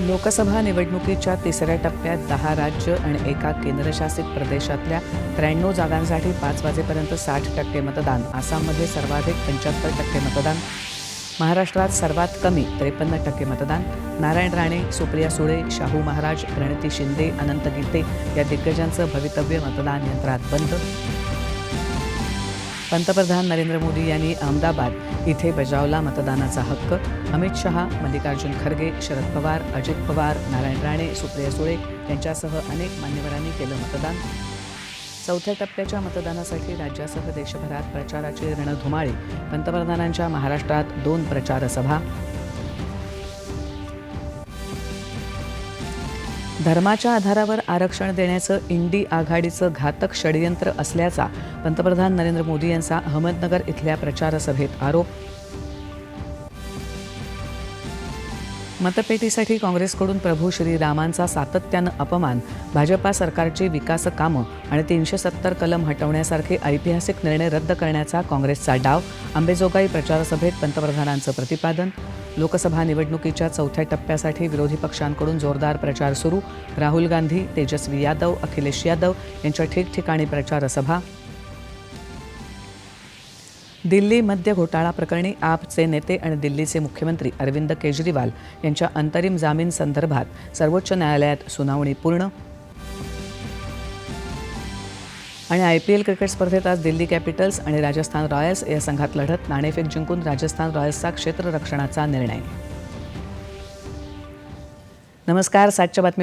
लोकसभा निवडणुकीच्या तिसऱ्या टप्प्यात दहा राज्य आणि एका केंद्रशासित प्रदेशातल्या त्र्याण्णव जागांसाठी पाच वाजेपर्यंत साठ टक्के मतदान. आसाममध्ये सर्वाधिक पंच्याहत्तर टक्के मतदान. महाराष्ट्रात सर्वात कमी त्रेपन्न टक्के मतदान. नारायण राणे सुप्रिया सुळे शाहू महाराज प्रणिती शिंदे अनंत गीते या दिग्गजांचं भवितव्य मतदान यंत्रात बंद. पंतप्रधान नरेंद्र मोदी यांनी अहमदाबाद इथे बजावला मतदानाचा हक्क. अमित शहा मल्लिकार्जुन खरगे शरद पवार अजित पवार नारायण राणे सुप्रिया सुळे यांच्यासह अनेक मान्यवरांनी केलं मतदान. चौथ्या टप्प्याच्या मतदानासाठी राज्यासह देशभरात प्रचाराची रणधुमाळी. पंतप्रधानांच्या महाराष्ट्रात दोन प्रचारसभा धर्माच्या आधारावर आरक्षण देण्याचं इंडी आघाडीचं घातक षडयंत्र असल्याचा पंतप्रधान नरेंद्र मोदी यांचा अहमदनगर इथल्या प्रचारसभेत आरोप. मतपेटीसाठी काँग्रेसकडून प्रभू श्रीरामांचा सातत्यानं अपमान भाजपा सरकारची विकास कामं आणि तीनशे सत्तर कलम हटवण्यासारखे ऐतिहासिक निर्णय रद्द करण्याचा काँग्रेसचा डाव. आंबेजोगाई प्रचारसभेत पंतप्रधानांचं प्रतिपादन लोकसभा निवडणुकीच्या चौथ्या टप्प्यासाठी विरोधी पक्षांकडून जोरदार प्रचार सुरू. राहुल गांधी तेजस्वी यादव अखिलेश यादव यांच्या ठिकठिकाणी प्रचारसभा. दिल्ली मद्य घोटाळा प्रकरणी आपचे नेते आणि दिल्लीचे मुख्यमंत्री अरविंद केजरीवाल यांच्या अंतरिम जामीन संदर्भात सर्वोच्च न्यायालयात सुनावणी पूर्ण आणि आय पी एल क्रिकेट स्पर्धेत आज दिल्ली कॅपिटल्स आणि राजस्थान रॉयल्स या संघात लढत नाणेफेक जिंकून राजस्थान रॉयल्सचा क्षेत्ररक्षणाचा निर्णय. नमस्कार सातच्या बातमी